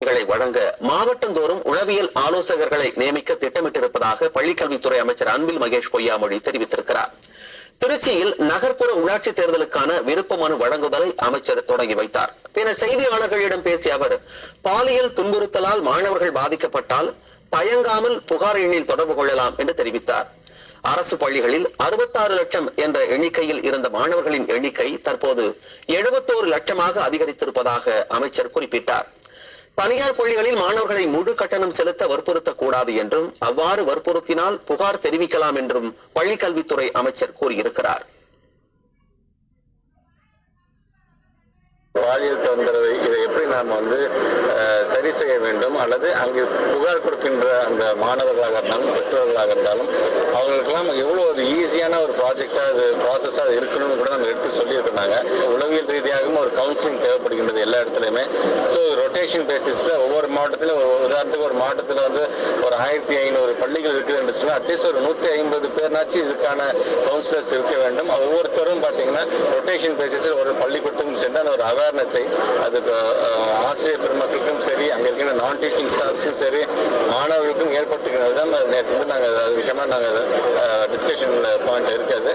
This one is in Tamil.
களை வழங்க மாவட்டந்தோறும் உளவியல் ஆலோசகர்களை நியமிக்க திட்டமிட்டிருப்பதாக பள்ளிக்கல்வித்துறை அமைச்சர் அன்பில் மகேஷ் பொய்யாமொழி தெரிவித்திருக்கிறார். திருச்சியில் நகர்ப்புற உள்ளாட்சி தேர்தலுக்கான விருப்ப மனு வழங்குவதை அமைச்சர் தொடங்கி வைத்தார். பின்னர் செய்தியாளர்களிடம் பேசிய அவர் பாலியல் துன்புறுத்தலால் மாணவர்கள் பாதிக்கப்பட்டால் தயங்காமல் புகார் எண்ணில் தொடர்பு கொள்ளலாம் என்று தெரிவித்தார். அரசு பள்ளிகளில் அறுபத்தாறு லட்சம் என்ற எண்ணிக்கையில் இருந்த மாணவர்களின் எண்ணிக்கை தற்போது எழுபத்தோரு லட்சமாக அதிகரித்திருப்பதாக அமைச்சர் குறிப்பிட்டார். தனியார் பள்ளிகளில் மாணவர்களை முழு கட்டணம் செலுத்த வற்புறுத்தக்கூடாது என்றும் அவ்வாறு வற்புறுத்தினால் புகார் தெரிவிக்கலாம் என்றும் பள்ளிக்கல்வித்துறை அமைச்சர் கூறியிருக்கிறார். பாலியல் தொந்தரவை இதை நாம் வந்து சரி செய்ய வேண்டும். அல்லது அங்கு புகார் கொடுக்கின்ற அந்த மாணவர்களாக இருந்தாலும் பெற்றோர்களாக இருந்தாலும் அவங்களுக்கெல்லாம் எவ்வளோ ஒரு ஈஸியான ஒரு ப்ராஜெக்டாக அது ப்ராசஸாக இருக்கணும்னு கூட நம்ம எடுத்து சொல்லியிருக்கிறாங்க. உளவியல் ரீதியாகவும் ஒரு கவுன்சிலிங் தேவைப்படுகின்றது எல்லா இடத்துலையுமே. ஸோ ரொட்டேஷன் பேசிஸில் ஒவ்வொரு மாவட்டத்திலும் ஒரு உதாரணத்துக்கு ஒரு மாவட்டத்தில் வந்து ஒரு ஆயிரத்தி ஐநூறு பள்ளிகள் இருக்குது என்று சொன்னால் அட்லீஸ்ட் ஒரு நூற்றி ஐம்பது பேர்னாச்சும் இதுக்கான கவுன்சிலர்ஸ் இருக்க வேண்டும். ஒவ்வொருத்தரும் பார்த்தீங்கன்னா ரொட்டேஷன் பேசிஸில் ஒரு பள்ளிக்கூட்டம் சென்று அந்த ஒரு அவேர்னஸை அதுக்கு ஆசிரியர் பெருமக்களுக்கும் சரி அங்கே இருக்கிற நான் டீச்சிங் ஸ்டாஃப்ஸும் சரி மாணவர்களுக்கும் ஏற்படுத்துகிறது தான் நேற்று வந்து நாங்கள் அது விஷயமா நாங்கள் டிஸ்கஷன் பாயிண்ட் இருக்காது.